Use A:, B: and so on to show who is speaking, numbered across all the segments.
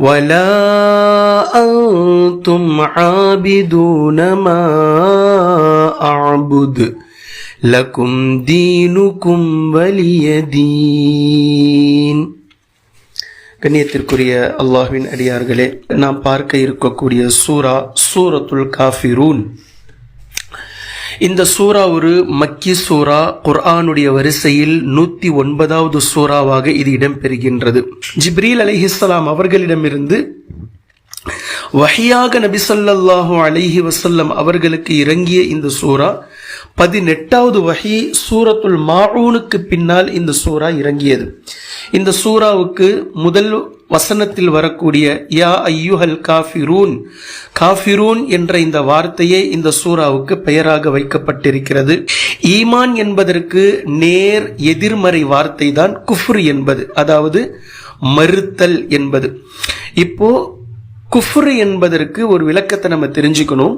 A: ولا أنتم عابدون ما أعبد لكم دينكم ولي دين கண்ணியத்திற்குரிய அல்லாஹ்வின் அடியார்களே நாம் பார்க்க இருக்கக்கூடிய சூரா சூரத்துல் காஃபிரூன் இந்த சூரா ஒரு மக்கி சூரா குர்ஆனுடைய வரிசையில் நூத்தி ஒன்பதாவது சூறாவாக இது இடம்பெறுகின்றது. ஜிப்ரீல் அலைஹிஸ்ஸலாம் அவர்களிடமிருந்து வஹியாக நபிசல்லாஹு அலிஹி அலைஹி அவர்களுக்கு இறங்கிய இந்த சூரா பதினெட்டாவது வகி சூரத்துல் மாரூனுக்கு பின்னால் இந்த சூரா இறங்கியது. இந்த சூராவுக்கு முதல் வசனத்தில் வரக்கூடிய யா ஐயுஹல் காஃபிரூன் காஃபிரூன் என்ற இந்த வார்த்தையே இந்த சூறாவுக்கு பெயராக வைக்கப்பட்டிருக்கிறது. ஈமான் என்பதற்கு நேர் எதிர்மறை வார்த்தை தான் குஃப்ரு என்பது அதாவது மறுத்தல் என்பது. இப்போ குஃப்ரு என்பதற்கு ஒரு விளக்கத்தை நம்ம தெரிஞ்சுக்கணும்.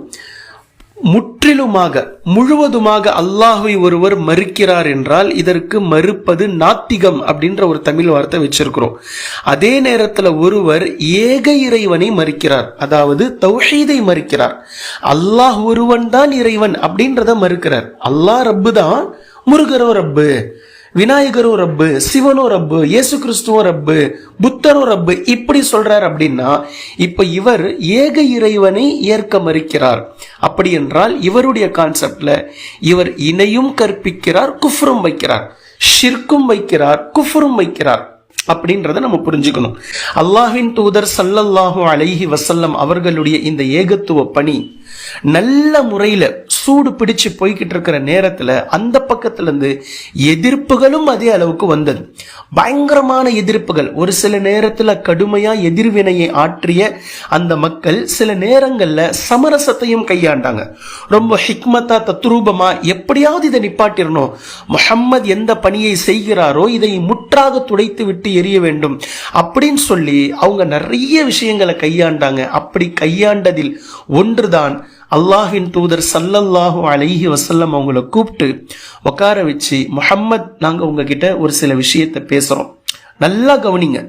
A: முற்றிலுமாக முழுவதுமாக அல்லாஹை ஒருவர் மறுக்கிறார் என்றால் இதற்கு மறுப்பது நாத்திகம் அப்படின்ற ஒரு தமிழ் வார்த்தை வச்சிருக்கிறோம். அதே நேரத்தில் ஒருவர் ஏக இறைவனை மறுக்கிறார். அதாவது தௌஹீதை மறுக்கிறார். அல்லாஹ் ஒருவன் தான் இறைவன் அப்படின்றத மறுக்கிறார். அல்லாஹ் ரப்பு தான் முருகரோ ரப்பு விநாயகரும் ரப்பு சிவனும் ரப்பு இயேசு கிறிஸ்துவும் ரப்பு புத்தரும் ரப்பு இப்படி சொல்றார் அப்படின்னா இப்ப இவர் ஏக இறைவனை ஏற்க மறுக்கிறார். அப்படி என்றால் இவருடைய கான்செப்ட்ல இவர் இணையும் கற்பிக்கிறார் குஃப்ரும் வைக்கிறார். ஷிர்க்கும் வைக்கிறார் குஃப்ரும் வைக்கிறார். அப்படின்றத நம்ம புரிஞ்சுக்கணும். அல்லாஹின் தூதர் சல்லல்லாஹு அலைஹி வசல்லம் அவர்களுடைய இந்த ஏகத்துவ பணி நல்ல முறையில சூடு பிடிச்சு போய்கிட்டு இருக்கிற நேரத்துல அந்த பக்கத்துல இருந்து எதிர்ப்புகளும் அதே அளவுக்கு வந்தது. பயங்கரமான எதிர்ப்புகள். ஒரு சில நேரத்துல கடுமையா எதிர்வினையை ஆற்றிய அந்த மக்கள் சில நேரங்கள்ல சமரசத்தையும் கையாண்டாங்க. ரொம்ப ஹிக்மத்தா தத்ரூபமா எப்படியாவது இதை நிப்பாட்டிடணும். முஹம்மது எந்த பணியை செய்கிறாரோ இதை முற்றாக துடைத்து விட்டு எரிய வேண்டும் அப்படின்னு சொல்லி அவங்க நிறைய விஷயங்களை கையாண்டாங்க. அப்படி கையாண்டதில் ஒன்றுதான் அல்லாஹின் தூதர் சல்லல்லாஹு அலைஹி வசல்லம் அவங்கள கூப்பிட்டு உட்கார வச்சு முஹம்மத் நாங்கள் உங்ககிட்ட ஒரு சில விஷயத்தை பேசுகிறோம் நல்லா கவனிங்க.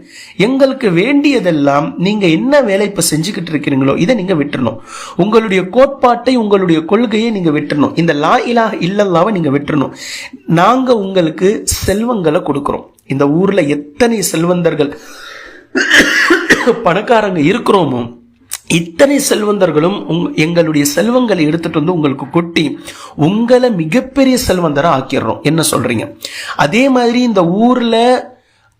A: எங்களுக்கு வேண்டியதெல்லாம் நீங்க என்ன வேலை இப்ப செஞ்சுக்கிட்டு இருக்கிறீங்களோ இதை நீங்க விட்டுறணும். உங்களுடைய கோட்பாட்டை உங்களுடைய கொள்கையை நீங்க விட்டுறணும். இந்த லா இலா இல்லல்லாவை நீங்க விட்டுறணும். நாங்க உங்களுக்கு செல்வங்களை கொடுக்கிறோம். இந்த ஊர்ல எத்தனை செல்வந்தர்கள் பணக்காரங்க இருக்கிறோமோ இத்தனை செல்வந்தர்களும் உங் எங்களுடைய செல்வங்களை எடுத்துட்டு வந்து உங்களுக்கு கொட்டி உங்களை மிகப்பெரிய செல்வந்தரா ஆக்கிடுறோம். என்ன சொல்றீங்க? அதே மாதிரி இந்த ஊர்ல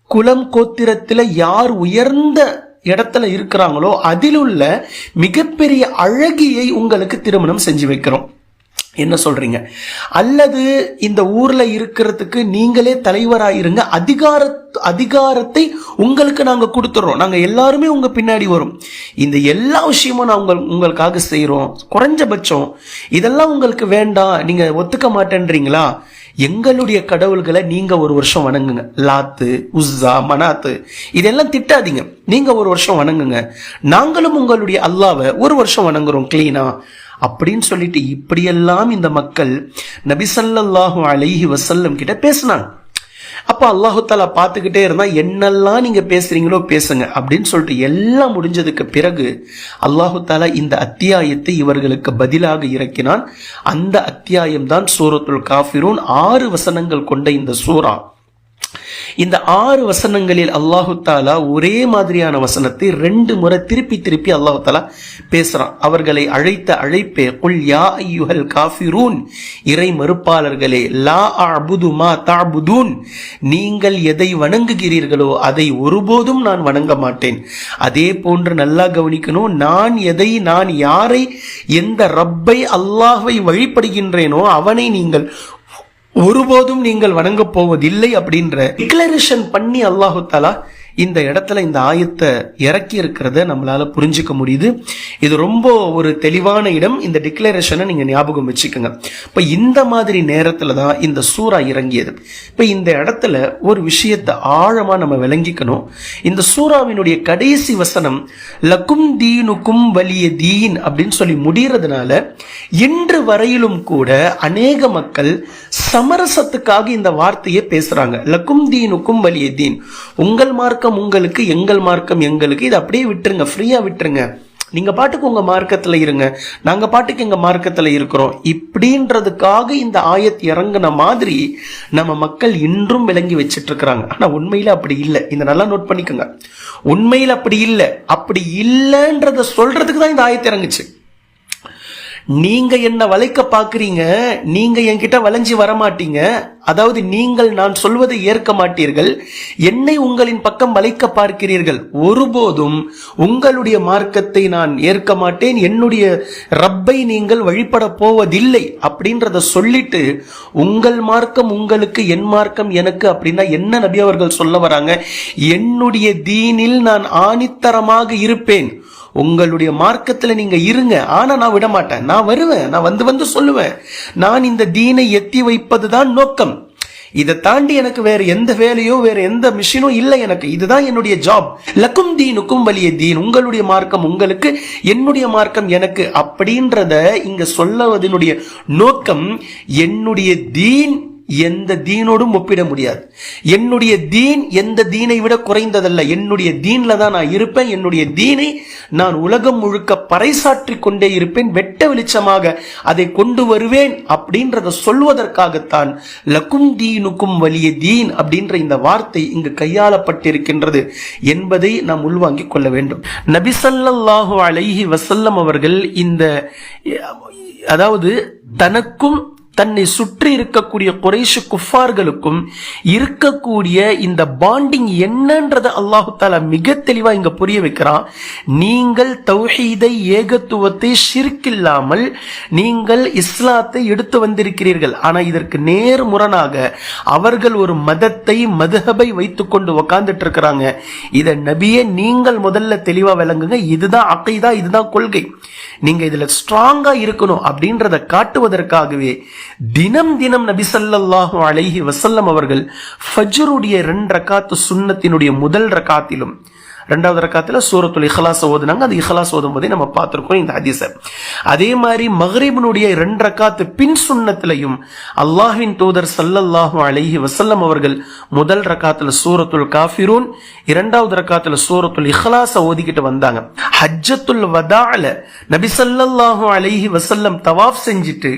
A: குலம் கோத்திரத்துல யார் உயர்ந்த இடத்துல இருக்கிறாங்களோ அதில் உள்ள மிகப்பெரிய அழகியை உங்களுக்கு திருமணம் செஞ்சு வைக்கிறோம். என்ன சொல்றீங்க? அல்லது இந்த ஊர்ல இருக்கிறதுக்கு நீங்களே தலைவராயிருங்க அதிகார அதிகாரத்தை உங்களுக்கு நாங்க கொடுத்துறோம். நாங்க எல்லாருமே உங்க பின்னாடி வரும். இந்த எல்லா விஷயமும் நான் உங்கள் உங்களுக்காக செய்யறோம் குறைஞ்சபட்சம் இதெல்லாம் உங்களுக்கு வேண்டாம் நீங்க ஒத்துக்க மாட்டேன்றீங்களா? எங்களுடைய கடவுள்களை நீங்க ஒரு வருஷம் வணங்குங்க. லாத்து உஸ்ஸா மனாத்து இதெல்லாம் திட்டாதீங்க. நீங்க ஒரு வருஷம் வணங்குங்க. நாங்களும் உங்களுடைய அல்லாவை ஒரு வருஷம் வணங்குறோம் கிளீனா அப்படின்னு சொல்லிட்டு இப்படியெல்லாம் இந்த மக்கள் நபிசல்லாஹு அலைஹி வசல்லம் கிட்ட பேசினாங்க. அப்ப அல்லாஹு தாலா பார்த்துக்கிட்டே இருந்தா என்னெல்லாம் நீங்க பேசுறீங்களோ பேசுங்க அப்படின்னு சொல்லிட்டு எல்லாம் முடிஞ்சதுக்கு பிறகு அல்லாஹு தாலா இந்த அத்தியாயத்தை இவர்களுக்கு பதிலாக இறக்கினான். அந்த அத்தியாயம் தான் சூரத்துல் காஃபிரூன் ஆறு வசனங்கள் கொண்ட இந்த சூரா. இந்த ஆறு வசனங்களில் அல்லாஹு தாலா ஒரே மாதிரியான வசனத்தை ரெண்டு முறை திருப்பி திருப்பி அல்லாஹு தாலா பேசுறான். அவர்களை அழைத்த அழைப்பே குல் யா ஐயுஹல் காஃபிரூன் இறை மறுப்பாளர்களே லா அபுது மா தாபுதூன் நீங்கள் எதை வணங்குகிறீர்களோ அதை ஒருபோதும் நான் வணங்க மாட்டேன். அதே போன்று நல்லா கவனிக்கணும் நான் எதை நான் யாரை எந்த ரப்பை அல்லாஹை வழிபடுகின்றேனோ அவனை நீங்கள் ஒருபோதும் நீங்கள் வணங்கப் போவதில்லை அப்படின்ற டிக்ளரேஷன் பண்ணி அல்லாஹு தாலா இந்த இடத்துல இந்த ஆயத்தை இறக்கி இருக்கிறத நம்மளால புரிஞ்சுக்க முடியுது. இது ரொம்ப ஒரு தெளிவான இடம். இந்த டிக்ளரேஷனை நீங்க ஞாபகம் வச்சுக்கோங்க. இப்ப இந்த மாதிரி நேரத்துல தான் இந்த சூறா இறங்கியது. இப்ப இந்த இடத்துல ஒரு விஷயத்தை ஆழமா நம்ம விளங்கிக்கணும். இந்த சூறாவினுடைய கடைசி வசனம் லக்கும் தீனுக்கும் வலிய தீன் அப்படின்னு சொல்லி முடியறதுனால இன்று வரையிலும் கூட அநேக மக்கள் சமரசத்துக்காக இந்த வார்த்தையை பேசுறாங்க. லக்கும் தீனுக்கும் வலிய தீன். உங்கள் மார்க்கம் உங்களுக்கு எங்கள் மார்க்கம் எங்களுக்கு. இது அப்படியே விட்டுருங்க ஃப்ரீயாக விட்டுருங்க. நீங்கள் பாட்டுக்கு உங்கள் மார்க்கத்தில் இருங்க. நாங்கள் பாட்டுக்கு எங்கள் மார்க்கத்தில் இருக்கிறோம். இப்படின்றதுக்காக இந்த ஆயத் இறங்குன மாதிரி நம்ம மக்கள் இன்றும் விளங்கி வச்சிட்டு இருக்கிறாங்க ஆனால் உண்மையில் அப்படி இல்லை. இந்த நல்லா நோட் பண்ணிக்கோங்க. உண்மையில் அப்படி இல்லை. அப்படி இல்லைன்றத சொல்றதுக்கு தான் இந்த ஆயத்து இறங்குச்சு. நீங்க என்ன வளைக்க பாக்குறீங்க நீங்க என்கிட்ட வளைஞ்சு வர மாட்டீங்க அதாவது நீங்கள் நான் சொல்வதை ஏற்க மாட்டீர்கள். என்னை உங்களின் பக்கம் வளைக்க பார்க்கிறீர்கள். ஒருபோதும் உங்களுடைய மார்க்கத்தை நான் ஏற்க மாட்டேன். என்னுடைய ரப்பை நீங்கள் வழிபட போவதில்லை அப்படின்றத சொல்லிட்டு உங்கள் மார்க்கம் உங்களுக்கு என் மார்க்கம் எனக்கு அப்படின்னா என்ன நபி அவர்கள் சொல்ல வராங்க? என்னுடைய தீனில் நான் ஆணித்தரமாக இருப்பேன். உங்களுடைய மார்க்கத்தில் நீங்க இருங்க. ஆனா நான் விட மாட்டேன் நான் வருவேன். நான் வந்து வந்து சொல்லுவேன். நான் இந்த தீனை எத்தி வைப்பதுதான் நோக்கம். இதை தாண்டி எனக்கு வேற எந்த வேலையோ வேற எந்த மிஷினும் இல்லை எனக்கு. இதுதான் என்னுடைய ஜாப் லக்கும் தீனுக்கும் வலிய தீன். உங்களுடைய மார்க்கம் உங்களுக்கு என்னுடைய மார்க்கம் எனக்கு. அப்படின்றத இங்க சொல்லுவதனுடைய நோக்கம் என்னுடைய தீன் எந்த தீனோடும் ஒப்பிட முடியாது. என்னுடைய தீன் எந்த தீனை விட குறைந்ததல்ல. என்னுடைய தீன்ல தான் நான் இருப்பேன். என்னுடைய தீனை நான் உலகம் முழுக்க பறைசாற்றி கொண்டே இருப்பேன். வெட்ட வெளிச்சமாக அதை கொண்டு வருவேன் அப்படின்றத சொல்வதற்காகத்தான் லக்கும் தீனுக்கும் வலிய தீன் அப்படின்ற இந்த வார்த்தை இங்கு கையாளப்பட்டிருக்கின்றது என்பதை நாம் உள்வாங்கிக் கொள்ள வேண்டும். நபிசல்லாஹு அலைஹி வசல்லம் அவர்கள் இந்த அதாவது தனக்கும் தன்னை சுற்றி இருக்கக்கூடிய குறைஷு குஃபார்களுக்கும் இருக்கக்கூடிய இந்த பாண்டிங் என்னன்றதை அல்லாஹு தாலா மிக தெளிவா இங்க புரிய வைக்கிறான். நீங்கள் தௌஹீதை ஏகத்துவத்தை ஷிர்கில்லாமல் நீங்கள் இஸ்லாத்தை எடுத்து வந்திருக்கிறீர்கள். ஆனா இதற்கு நேர் முரணாக அவர்கள் ஒரு மதத்தை மதுஹபை வைத்துக்கொண்டு உக்காந்துட்டு இருக்கிறாங்க இதை நபியே நீங்கள் முதல்ல தெளிவா விளங்குங்க. இதுதான் அக்கைதா இதுதான் கொள்கை. நீங்க இதுல ஸ்ட்ராங்கா இருக்கணும் அப்படின்றத காட்டுவதற்காகவே தினம் தினம் நபி அலைஹி வசல்லம் அவர்கள் ஃபஜ்ருடைய ரெண்டு ரக்காத்து சுன்னத்தினுடைய முதல் ரக்காத்திலும் ரெண்டாவது ரக்காத்தில் சூரத்துல் இஹ்லாஸ் ஓதுனாங்க. அது இஹ்லாஸ் ஓதும் போதே நம்ம பார்த்துருக்கோம் இந்த ஹதீஸை. அதே மாதிரி மஹ்ரிபினுடைய ரெண்டு ரக்காத்து பின் சுண்ணத்திலையும் அல்லாஹின் தூதர் சல்லல்லாஹு அலைஹி வசல்லம் அவர்கள் முதல் ரக்காத்தில் சூரத்துல் காஃபிரூன் இரண்டாவது ரக்காத்தில் சூரத்துல் இஹ்லாஸ ஓதிக்கிட்டு வந்தாங்க. ஹஜ்ஜத்துல் வதால நபி சல்லல்லாஹு அலைஹி வசல்லம் தவாஃப் செஞ்சுட்டு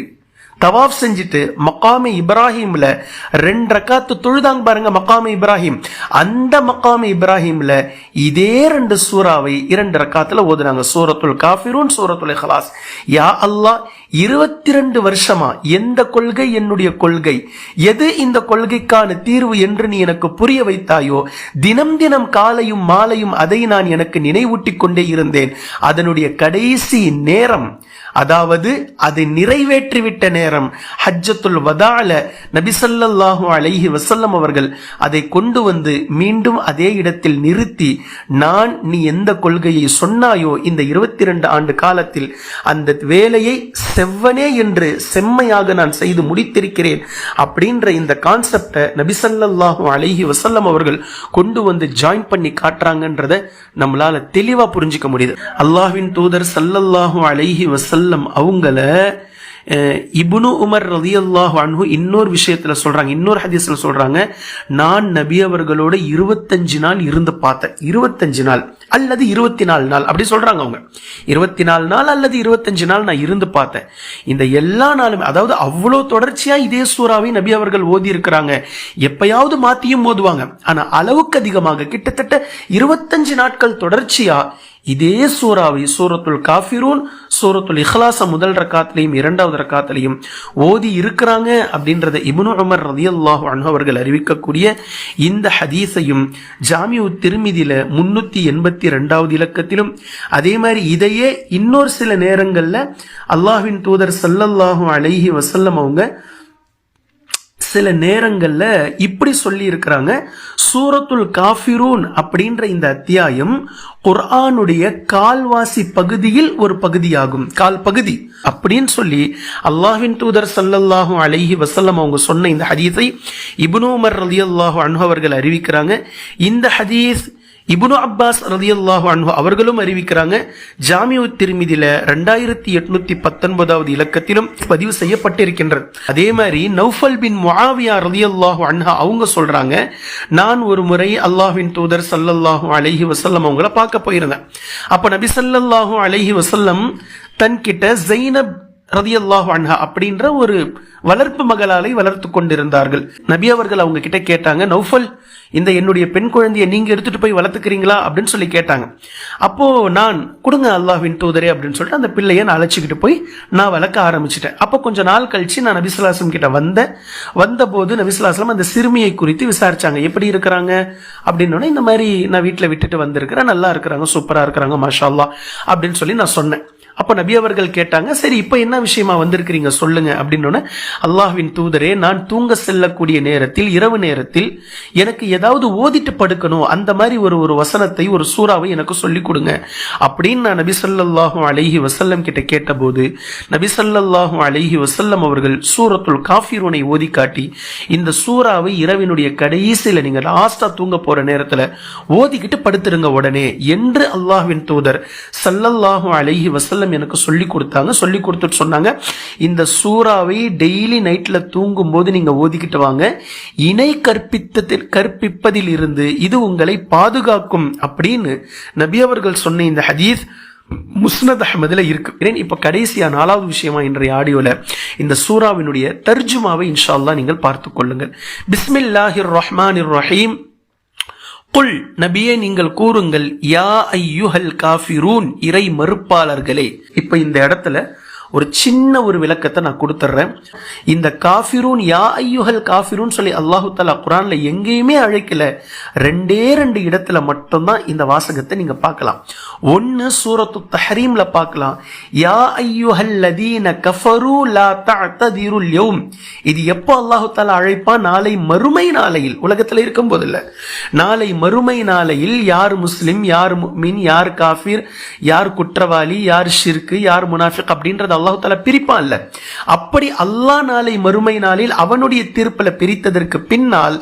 A: தவாஃப் செஞ்சுட்டு மக்காமி இப்ராஹிமில் ரெண்டு ரக்காத்து தொழுதாங்க பாருங்க மக்காமி இப்ராஹிம். அந்த மக்காமி இப்ராஹிமில் இதே ரெண்டு சூறாவை இரண்டு ரக்காத்தில் ஓதுனாங்க. சூரத்துல் காஃபிரூன் சூரத்துல் ஹலாஸ் யா அல்லாஹ் இருபத்தி ரெண்டு வருஷமா எந்த கொள்கை என்னுடைய கொள்கை? எது இந்த கொள்கைக்கான தீர்வு என்று நீ எனக்கு புரிய வைத்தாயோ? தினம் தினம் காலையும் மாலையும் அதை நான் எனக்கு நினைவூட்டிக் கொண்டே இருந்தேன். அதனுடைய கடைசி நேரம் அதாவது அதை நிறைவேற்றிவிட்ட நேரம். ஹஜ்ஜத்துல் வதால நபிசல்லாஹு அலைஹி வசல்லம் அவர்கள் அதை கொண்டு வந்து மீண்டும் அதே இடத்தில் நிறுத்தி நான் நீ எந்த கொள்கையை சொன்னாயோ இந்த இருபத்தி ரெண்டு ஆண்டு காலத்தில் அந்த வேலையை செவ்வனே என்று செம்மையாக நான் செய்து முடித்திருக்கிறேன் அப்படின்ற இந்த கான்செப்டை நபிசல்லாஹு அலைஹி வசல்லம் அவர்கள் கொண்டு வந்து ஜாயின் பண்ணி காட்டுறாங்கன்றத நம்மளால தெளிவா புரிஞ்சுக்க முடியுது. அல்லாஹ்வின் தூதர் சல்லல்லாஹு அலைஹி வசல்லம் அவங்கள இபுனு உமர் ரதி ரலியல்லாஹு அன்ஹு இன்னொரு விஷயத்துல சொல்றாங்க இன்னொரு ஹதீஸ்ல சொல்றாங்க நான் நபி அவர்களோட இருபத்தஞ்சு நாள் இருந்து பார்த்தேன். இருபத்தஞ்சு நாள் அல்லது இருபத்தி நாலு நாள் அப்படி சொல்றாங்க அவங்க. இருபத்தி நாலு நாள் அல்லது இருபத்தஞ்சு நாள் நான் இருந்து பார்த்தேன். இந்த எல்லா நாளும் அதாவது அவ்வளோ தொடர்ச்சியா இதே சூறாவை நபி அவர்கள் ஓதி இருக்கிறாங்க எப்பயாவது மாத்தியும் ஓதுவாங்க. ஆனா அளவுக்கு அதிகமாக கிட்டத்தட்ட இருபத்தஞ்சு நாட்கள் தொடர்ச்சியா இதே சூறாவை சூரத்துல் காஃபிரூன் சூரத்துல் இஹ்லாச முதல் ரக்காத்திலையும் இரண்டாவது ரக்காத்திலையும் ஓதி இருக்கிறாங்க அப்படின்றத இபுனு உமர் ரலியல்லாஹு அன்ஹு அவர்கள் அறிவிக்கக்கூடிய இந்த ஹதீஸையும் ஜாமியு திருமிதியில முன்னூத்தி எண்பத்தி ரெண்டாவது இலக்கத்திலும் அதே மாதிரி இதையே இன்னொரு சில நேரங்கள்ல அல்லாஹ்வின் தூதர் சல்லல்லாஹு அலைஹி வசல்லம் அவங்க சில நேரங்களில் இப்படி சொல்லி இருக்கிறாங்க. சூரத்துல் காஃபிரூன் அப்படின்ற இந்த அத்தியாயம் குர்ஆனுடைய கால்வாசி பகுதியில் ஒரு பகுதியாகும். கால் பகுதி. அப்படின்னு சொல்லி அல்லாஹின் தூதர் சல்லல்லாஹு அலைஹி வசல்லம் அவங்க சொன்ன இந்த ஹதீஸை இப்னு உமர் ரலியல்லாஹு அன்ஹு அவர்கள் அறிவிக்கிறாங்க. இந்த ஹதீஸ் இபுனு அப்பாஸ் ரதியல்லாஹு அன்ஹு அவர்களும் அறிவிக்கிறாங்க ஜாமியு திருமிதியில ரெண்டாயிரத்தி எட்நூத்தி பத்தொன்பதாவது இலக்கத்திலும் பதிவு செய்யப்பட்டிருக்கின்றது. அதே மாதிரி நௌஃபல் பின் முஆவியா ரதியல்லாஹு அன்ஹா அவங்க சொல்றாங்க நான் ஒரு முறை அல்லாஹின் தூதர் சல்லல்லாஹு அலைஹி வசல்லம் அவங்கள பார்க்க போயிருந்தேன். அப்ப நபி சல்லல்லாஹு அலைஹி வசல்லம் தன்கிட்ட ஜெய்னப் ரதியல்லாஹு அன்ஹா அப்படின்ற ஒரு வளர்ப்பு மகளாலை வளர்த்து கொண்டிருந்தார்கள். நபி அவர்கள் அவங்க கிட்ட கேட்டாங்க நௌஃபல் இந்த என்னுடைய பெண் குழந்தையை நீங்க எடுத்துட்டு போய் வளர்த்துக்கிறீங்களா? அப்படின்னு சொல்லி கேட்டாங்க. அப்போ நான் கொடுங்க அல்லாஹ்வின் தூதரே அப்படின்னு சொல்லிட்டு அந்த பிள்ளையை நான் அழைச்சிக்கிட்டு போய் நான் வளர்க்க ஆரம்பிச்சிட்டேன். அப்போ கொஞ்ச நாள் கழிச்சு நான் நபிசுல்லாசம் கிட்ட வந்தேன். வந்தபோது நபிசுல்லாசலம் அந்த சிறுமியை குறித்து விசாரிச்சாங்க. எப்படி இருக்கிறாங்க? அப்படின்னோடனே இந்த மாதிரி நான் வீட்டில் விட்டுட்டு வந்திருக்கிறேன். நல்லா இருக்கிறாங்க சூப்பராக இருக்கிறாங்க மாஷா அப்படின்னு சொல்லி நான் சொன்னேன். அப்போ நபி அவர்கள் கேட்டாங்க சரி இப்போ என்ன விஷயமா வந்திருக்கிறீங்க? சொல்லுங்க. அப்படின்னு அல்லாஹ்வின் தூதரே நான் தூங்க செல்லக்கூடிய நேரத்தில் இரவு நேரத்தில் எனக்கு ஏதாவது ஓதிட்டு படுக்கணும். அந்த மாதிரி ஒரு ஒரு வசனத்தை ஒரு சூறாவை எனக்கு சொல்லி கொடுங்க. அப்படின்னு நான் நபி ஸல்லல்லாஹு அழகி வசல்லம் கிட்ட கேட்டபோது நபி ஸல்லல்லாஹு அழகி வசல்லம் அவர்கள் சூரத்துல் காஃபிரூனை ஓதி காட்டி இந்த சூறாவை இரவினுடைய கடைசியில் நீங்க லாஸ்டா தூங்க போற நேரத்தில் ஓதிக்கிட்டு படுத்துருங்க உடனே என்று அல்லாஹ்வின் தூதர் சல்லல்லாஹும் அழகி வசல்லம் வஸல்லம் எனக்கு சொல்லி கொடுத்தாங்க. சொல்லி கொடுத்துட்டு சொன்னாங்க இந்த சூறாவை டெய்லி நைட்ல தூங்கும் போது நீங்க ஓதிக்கிட்டு வாங்க. இணை கற்பித்ததில் கற்பிப்பதில் இருந்து இது உங்களை பாதுகாக்கும் அப்படின்னு நபி அவர்கள் சொன்ன இந்த ஹதீஸ் முஸ்னத் அஹமதில் இருக்கு. ஏன் இப்ப கடைசியா நாலாவது விஷயமா இன்றைய ஆடியோல இந்த சூறாவினுடைய தர்ஜுமாவை இன்ஷா அல்லாஹ் நீங்கள் பார்த்துக் கொள்ளுங்கள். பிஸ்மில்லாஹிர் ரஹ்மான் ரஹீம். குல் நபியே நீங்கள் கூறுங்கள் யா ஐயுஹல் காஃபிரூன் இறை மறுப்பாளர்களே. இப்ப இந்த இடத்துல ஒரு சின்ன ஒரு விளக்கத்தை நான் கொடுத்துட்றேன் இந்த காஃபிரூன் யா ஐயுகல் காஃபிரூன் சொல்லி அல்லாஹு தாலா குரான்ல எங்கேயுமே அழைக்கல. ரெண்டே ரெண்டு இடத்துல மட்டும்தான் இந்த வாசகத்தை நீங்க பார்க்கலாம். ஒன்னு சூரத்து தஹரீம்ல பார்க்கலாம். யா ஐயுஹல் லதீன கஃபரு லா தஅததிருல் யௌம். இது எப்போ அல்லாஹு தாலா அழைப்பா? நாளை மறுமை நாளையில். உலகத்துல இருக்கும் போதில்ல நாளை மறுமை நாளையில் யார் முஸ்லிம் யார் முக்மின் யார் காஃபிர் யார் குற்றவாளி யார் ஷிர்கு யார் முனாஃபிக் அப்படின்றத அல்லாஹு தாலா பிரிப்பான் இல்ல. அப்படி அல்லா நாளை மறுமை நாளில் அவனுடைய தீர்ப்பில் பிரித்ததற்கு பின்னால்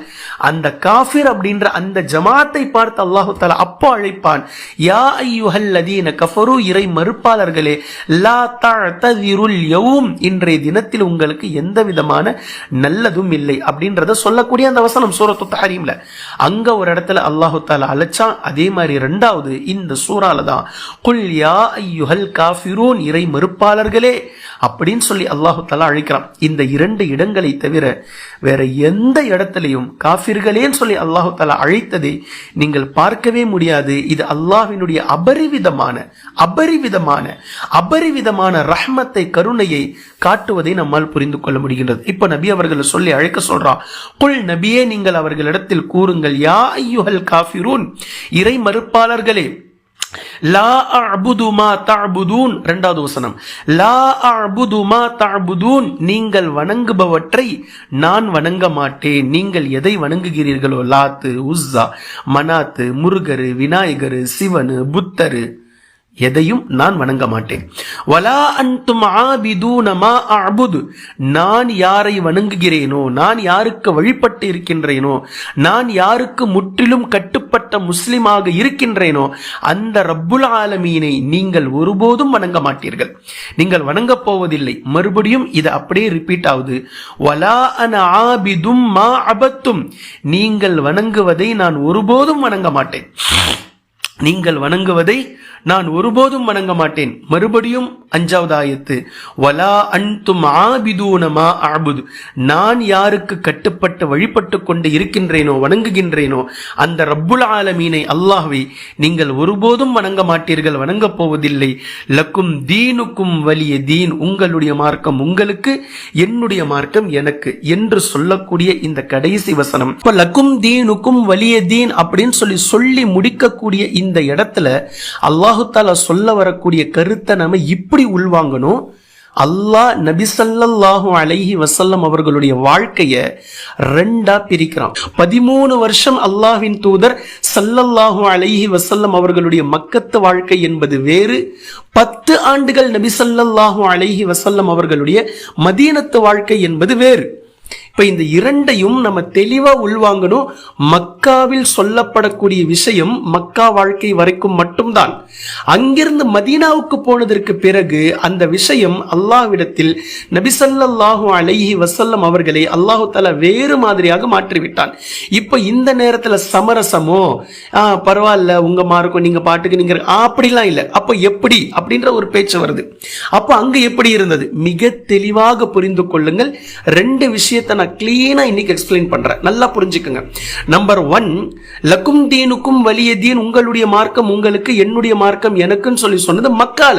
A: அந்த காஃபிர் அப்படின்ற அந்த ஜமாத்தை பார்த்து அல்லாஹு தாலா அப்போ அழைப்பான் யா ஐயுஹல் லதீன கஃபரு இறை மறுப்பாளர்களே லா தஅததிருல் யவும் இன்றைய தினத்தில் உங்களுக்கு எந்த விதமான நல்லதும் இல்லை அப்படின்றத சொல்லக்கூடிய அந்த வசனம் சூரத்து தஹரீம்ல. அங்க ஒரு இடத்துல அல்லாஹு தாலா அழைச்சான். அதே மாதிரி ரெண்டாவது இந்த சூறால தான் குல் யா ஐயுஹல் காஃபிரூன் இறை மறுப்பாளர்களே அப்படின்னு சொல்லி அல்லாஹு தாலா அழைக்கிறான். இந்த இரண்டு இடங்களை தவிர வேற எந்த இடத்திலையும் காஃபிர்களேன்னு சொல்லி அல்லாஹு தாலா அழைத்ததை நீங்கள் பார்க்கவே முடியாது. இது அல்லாஹினுடைய அபரிவிதமான அபரிவிதமான அபரிவிதமான ரஹ்மத்தை கருணையை காட்டுவதை நம்மால் புரிந்து கொள்ள முடிகின்றது. இப்ப நபி அவர்களை சொல்லி அழைக்க சொல்றான் குல் நபியே நீங்கள் அவர்களிடத்தில் கூறுங்கள் யா ஐயுஹல் காஃபிரூன் இறை மறுப்பாளர்களே லா அஅபுது மா தஅபுதூன். இரண்டாவது வசனம். லா அஅபுது மா தஅபுதூன். நீங்கள் வணங்குபவற்றை நான் வணங்க மாட்டேன். நீங்கள் எதை வணங்குகிறீர்களோ? லாத்து உஸ்ஸா மனாத்து முருகரு விநாயகரு சிவனு புத்தரு. எதையும் நான் வணங்க மாட்டேன். வலா அன்தும் ஆபிதூன மா அபுது நான் யாரை வணங்குகிறேனோ நான் யாருக்கு வழிபட்டு இருக்கின்றேனோ நான் யாருக்கு முற்றிலும் கட்டுப்பட்ட முஸ்லிமாக இருக்கின்றேனோ அந்த ரப்புல் ஆலமீனை நீங்கள் ஒருபோதும் வணங்க மாட்டீர்கள். நீங்கள் வணங்கப் போவதில்லை. மறுபடியும் இது அப்படியே ரிப்பீட் ஆகுது. வலா அன ஆபிதும் மா அபத்தும். நீங்கள் வணங்குவதை நான் ஒருபோதும் வணங்க மாட்டேன். நீங்கள் வணங்குவதை நான் ஒருபோதும் வணங்க மாட்டேன். மறுபடியும் அஞ்சாவது ஆயத்து. வலா அன்தும் ஆபிதூனமா ஆபுது நான் யாருக்கு கட்டுப்பட்டு வழிபட்டு கொண்டு இருக்கின்றேனோ வணங்குகின்றேனோ அந்த ரப்புல் ஆலமீனை அல்லாஹ்வை நீங்கள் ஒருபோதும் வணங்க மாட்டீர்கள் வணங்கப் போவதில்லை. லக்கும் தீனுக்கும் வலிய தீன். உங்களுடைய மார்க்கம் உங்களுக்கு என்னுடைய மார்க்கம் எனக்கு என்று சொல்லக்கூடிய இந்த கடைசி வசனம். இப்ப லக்கும் தீனுக்கும் வலிய தீன் அப்படின்னு சொல்லி சொல்லி முடிக்கக்கூடிய இந்த இடத்துல அல்லாஹ் அல்லாஹுத்தால சொல்ல வரக்கூடிய கருத்தை நம்ம இப்படி உள்வாங்கணும். அல்லாஹ் நபிசல்லாஹு அலைஹி வசல்லம் அவர்களுடைய வாழ்க்கைய ரெண்டா பிரிக்கிறான். பதிமூணு வருஷம் அல்லாஹின் தூதர் சல்லல்லாஹு அலைஹி வசல்லம் அவர்களுடைய மக்கத்து வாழ்க்கை என்பது வேறு. பத்து ஆண்டுகள் நபிசல்லாஹு அலைஹி வசல்லம் அவர்களுடைய மதீனத்து வாழ்க்கை என்பது வேறு. இப்போ இந்த இரண்டையும் நம்ம தெளிவா உள்வாங்கணும். மக்காவில் சொல்லப்படக்கூடிய விஷயம் மக்கா வாழ்க்கை வரைக்கும் மட்டும்தான். அங்கிருந்து மதீனாவுக்கு போனதற்கு பிறகு அந்த விஷயம் அல்லாஹ்விடத்தில் நபிசல்லாஹு அலைஹி வசல்லம் அவர்களை அல்லாஹு தலா வேறு மாதிரியாக மாற்றிவிட்டான். இப்போ இந்த நேரத்துல சமரசமோ ஆ, பரவாயில்ல உங்க மார்க்கும் நீங்க பாட்டுக்கு நீங்க அப்படிலாம் இல்லை. அப்போ எப்படி? அப்படின்ற ஒரு பேச்சு வருது. அப்ப அங்க எப்படி இருந்தது? மிக தெளிவாக புரிந்து கொள்ளுங்கள். ரெண்டு விஷயத்தை நான் கிளீனா இன்னைக்கு எக்ஸ்பிளைன் பண்றேன். நல்லா புரிஞ்சுக்கோங்க. நம்பர் ஒன் லக்கும் தீனுக்கும் வலிய தீன் உங்களுடைய மார்க்கம் உங்களுக்கு என்னுடைய மார்க்கம் எனக்குன்னு சொல்லி சொன்னது மக்கால.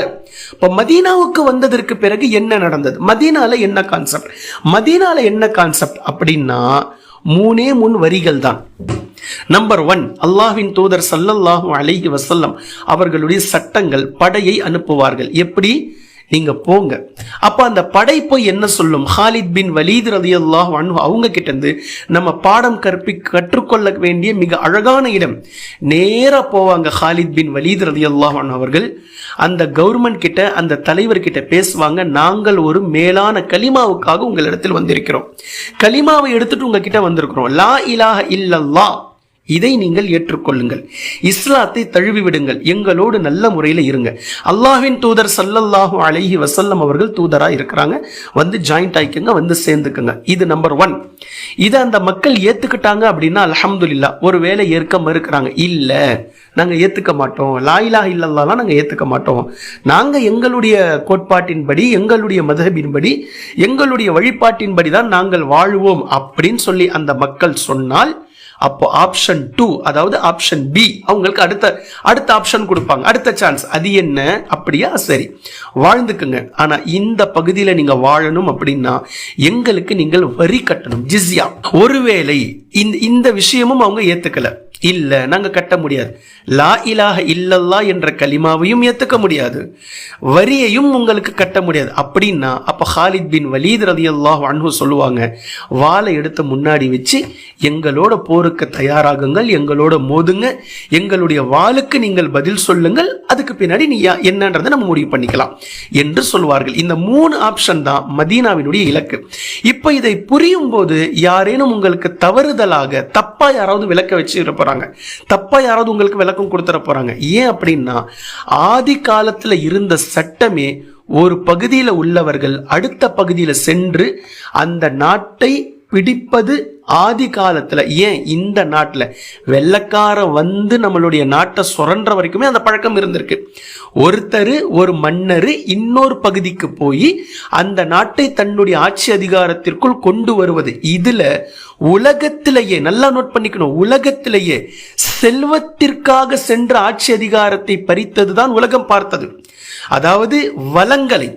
A: இப்போ மதீனாவுக்கு வந்ததற்கு பிறகு என்ன நடந்தது? மதீனால என்ன கான்செப்ட் மதீனால என்ன கான்செப்ட் அப்படின்னா மூணே மூணு வரிகள் தான். நம்பர் ஒன் அல்லாஹின் தூதர் ஸல்லல்லாஹு அலைஹி வசல்லம் அவர்களுடைய சட்டங்கள் படையை அனுப்புவார்கள். எப்படி? நீங்க போங்க. அப்ப அந்த படைப்பு என்ன சொல்லும்? ஹாலித் பின் வலீத் ரதி அல்லாஹ் அவங்க கிட்ட இருந்து நம்ம பாடம் கற்பி கற்றுக்கொள்ள வேண்டிய மிக அழகான இடம். நேரா போவாங்க ஹாலித் பின் வலீத் ரதி அல்லாஹ் அவர்கள். அந்த கவர்மெண்ட் கிட்ட அந்த தலைவர் கிட்ட பேசுவாங்க நாங்கள் ஒரு மேலான கலிமாவுக்காக உங்களிடத்தில் வந்திருக்கிறோம். கலிமாவை எடுத்துட்டு உங்ககிட்ட வந்திருக்கிறோம். லா இலாஹ இல்லல்லா. இதை நீங்கள் ஏற்றுக்கொள்ளுங்கள். இஸ்லாத்தை தழுவி விடுங்கள் எங்களோடு நல்ல முறையில் இருங்க. அல்லாஹின் தூதர் சல்லல்லாஹூ அழகி வசல்லம் அவர்கள் தூதராக இருக்கிறாங்க. வந்து ஜாயிண்ட் ஆயிக்கங்க வந்து சேர்ந்துக்குங்க. இது நம்பர் ஒன் இதை அந்த மக்கள் ஏற்றுக்கிட்டாங்க அப்படின்னா அலமதுல்லா ஒரு வேலை ஏற்க மறுக்கிறாங்க. இல்லை நாங்கள் ஏற்றுக்க மாட்டோம். லாயிலா இல்லல்லாலாம் நாங்கள் ஏற்றுக்க மாட்டோம். நாங்கள் எங்களுடைய கோட்பாட்டின்படி எங்களுடைய மதஹபின்படி எங்களுடைய வழிபாட்டின்படி தான் நாங்கள் வாழ்வோம் அப்படின்னு சொல்லி அந்த மக்கள் சொன்னால் அப்போ ஆப்ஷன் டூ அதாவது ஆப்ஷன் பி அவங்களுக்கு அடுத்த அடுத்த ஆப்ஷன் கொடுப்பாங்க. அடுத்த சான்ஸ் அது என்ன? அப்படியா? சரி. வாழ்ந்துக்குங்க. ஆனா இந்த பகுதியில் நீங்க வாழணும் அப்படின்னா எங்களுக்கு நீங்கள் வரி கட்டணும். ஜிஸ்யா. ஒருவேளை இந்த இந்த விஷயமும் அவங்க ஏத்துக்கல. இல்லை நாங்கள் கட்ட முடியாது. லா இலாக இல்லல்லா என்ற கலிமாவையும் ஏற்றுக்க முடியாது. வரியையும் உங்களுக்கு கட்ட முடியாது. அப்படின்னா அப்போ ஹாலித் பின் வலீத் ரலியல்லாஹு அன்ஹு சொல்லுவாங்க வாளை எடுத்து முன்னாடி வச்சு எங்களோட போருக்கு தயாராகுங்கள் எங்களோட மோதுங்க எங்களுடைய வாளுக்கு நீங்கள் பதில் சொல்லுங்கள் அதுக்கு பின்னாடி நீ யா- என்னன்றதை நம்ம முடிவு பண்ணிக்கலாம். என்று சொல்வார்கள். இந்த மூணு ஆப்ஷன் தான் மதீனாவினுடைய இலக்கு. இப்போ இதை புரியும் போது யாரேனும் உங்களுக்கு தவறுதலாக தப்பா யாராவது விளக்க வச்சு போகிறாங்க தப்பா யாராவது உங்களுக்கு விளக்கம் கொடுத்துட போறாங்க. ஏன் அப்படின்னா ஆதி காலத்தில் இருந்த சட்டமே ஒரு பகுதியில் உள்ளவர்கள் அடுத்த பகுதியில் சென்று அந்த நாட்டை பிடிப்பது ஆதி காலத்துல. ஏன்? இந்த நாட்டில். வெள்ளக்காரன் வந்து நம்மளுடைய நாட்டை சுரண்ட வரைக்குமே அந்த பழக்கம் இருந்திருக்கு. ஒருத்தர் ஒரு மன்னர் இன்னொரு பகுதிக்கு போய் அந்த நாட்டை தன்னுடைய ஆட்சி அதிகாரத்திற்குள் கொண்டு வருவது. இதுல உலகத்திலேயே நல்லா நோட் பண்ணிக்கணும் உலகத்திலேயே செல்வத்திற்காக சென்ற ஆட்சி அதிகாரத்தை பறித்தது தான் உலகம் பார்த்தது. அதாவது வளங்களை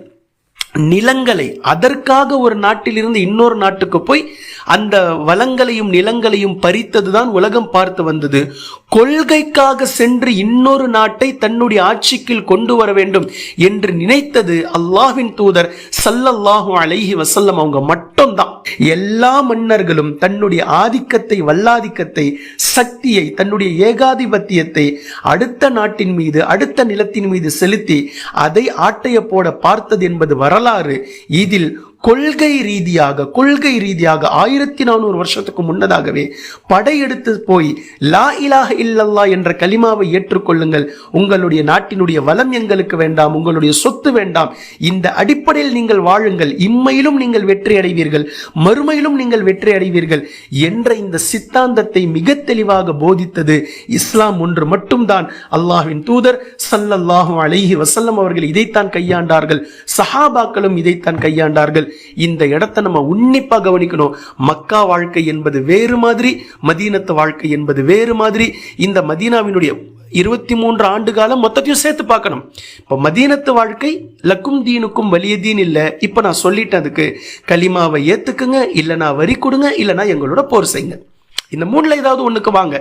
A: நிலங்களை அதற்காக ஒரு நாட்டிலிருந்து இன்னொரு நாட்டுக்கு போய் அந்த வளங்களையும் நிலங்களையும் பறித்ததுதான் உலகம் பார்த்து வந்தது. கொள்கைக்காக சென்று இன்னொரு நாட்டை தன்னுடைய ஆட்சிக்குள் கொண்டு வர வேண்டும் என்று நினைத்தது அல்லாஹின் தூதர் சல்லல்லாஹு அலைஹி வசல்லம் அவங்க மட்டும்தான். எல்லா மன்னர்களும் தன்னுடைய ஆதிக்கத்தை வல்லாதிக்கத்தை சக்தியை தன்னுடைய ஏகாதிபத்தியத்தை அடுத்த நாட்டின் மீது அடுத்த நிலத்தின் மீது செலுத்தி அதை ஆட்டைய போட பார்த்தது என்பது வரலாறு. வரலாறு. இதில் கொள்கை ரீதியாக கொள்கை ரீதியாக ஆயிரத்தி நானூறு வருஷத்துக்கு முன்னதாகவே படையெடுத்து போய் லா இலாக இல்லல்லா என்ற கலிமாவை ஏற்றுக்கொள்ளுங்கள். உங்களுடைய நாட்டினுடைய வளம் எங்களுக்கு வேண்டாம் உங்களுடைய சொத்து வேண்டாம். இந்த அடிப்படையில் நீங்கள் வாழுங்கள். இம்மையிலும் நீங்கள் வெற்றி அடைவீர்கள் மறுமையிலும் நீங்கள் வெற்றி அடைவீர்கள் என்ற இந்த சித்தாந்தத்தை மிக தெளிவாக போதித்தது இஸ்லாம் ஒன்று மட்டும்தான். அல்லாஹின் தூதர் ஸல்லல்லாஹு அலைஹி வசல்லம் அவர்கள் இதைத்தான் கையாண்டார்கள். சஹாபாக்களும் இதைத்தான் கையாண்டார்கள். இந்த இடத்தை நம்ம உன்னிப்பா கவனிக்கணும். மக்கா வாழ்க்கை என்பது வேறு மாதிரி மதீனத்து வாழ்க்கை என்பது வேறு மாதிரி. இந்த மதீனாவினுடைய இருபத்தி மூன்று ஆண்டு காலம் மொத்தத்தையும் சேர்த்து பார்க்கணும். இப்போ மதீனத்து வாழ்க்கை லக்கும் தீனுக்கும் வலிய தீன் இல்லை. இப்போ நான் சொல்லிட்டேன் அதுக்கு. களிமாவை ஏற்றுக்குங்க இல்லைனா வரி கொடுங்க இல்லைனா எங்களோட போர் செய்யுங்க. இந்த மூணுல ஏதாவது ஒன்றுக்கு வாங்க.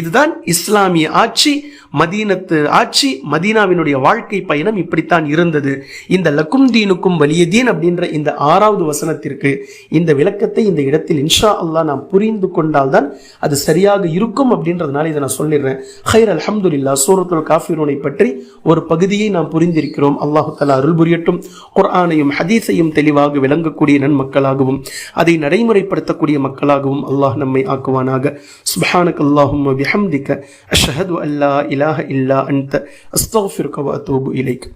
A: இதுதான் இஸ்லாமிய ஆட்சி மதீனத்து ஆட்சி மதீனாவினுடைய வாழ்க்கை பயணம் இப்படித்தான் இருந்தது. இந்த லக்கும் தீனுக்கும் வலிய தீன் அப்படின்ற இந்த ஆறாவது வசனத்திற்கு இந்த விளக்கத்தை இந்த இடத்தில் இன்ஷா அல்லாஹ் நாம் புரிந்து கொண்டால்தான் அது சரியாக இருக்கும் அப்படின்றதுனால இதை நான் சொல்லிடுறேன். ஹைர் அல்ஹம்துலில்லா சூரத்துல் காஃபிரோனை பற்றி ஒரு பகுதியை நாம் புரிந்திருக்கிறோம். அல்லாஹு தலா அருள் புரியட்டும். குர்ஆனையும் ஹதீஸையும் தெளிவாக விளங்கக்கூடிய நன்மக்களாகவும் அதை நடைமுறைப்படுத்தக்கூடிய மக்களாகவும் அல்லாஹ் நம்மை ஆக்குவானாக சுப்ஹானக் அல்லாஹும் பிஹம்திக அஷ்ஹது அல்லா இலாஹ இல்லா அன்த அஸ்தக்ஃபிருக வ அத்தூபு இலைக்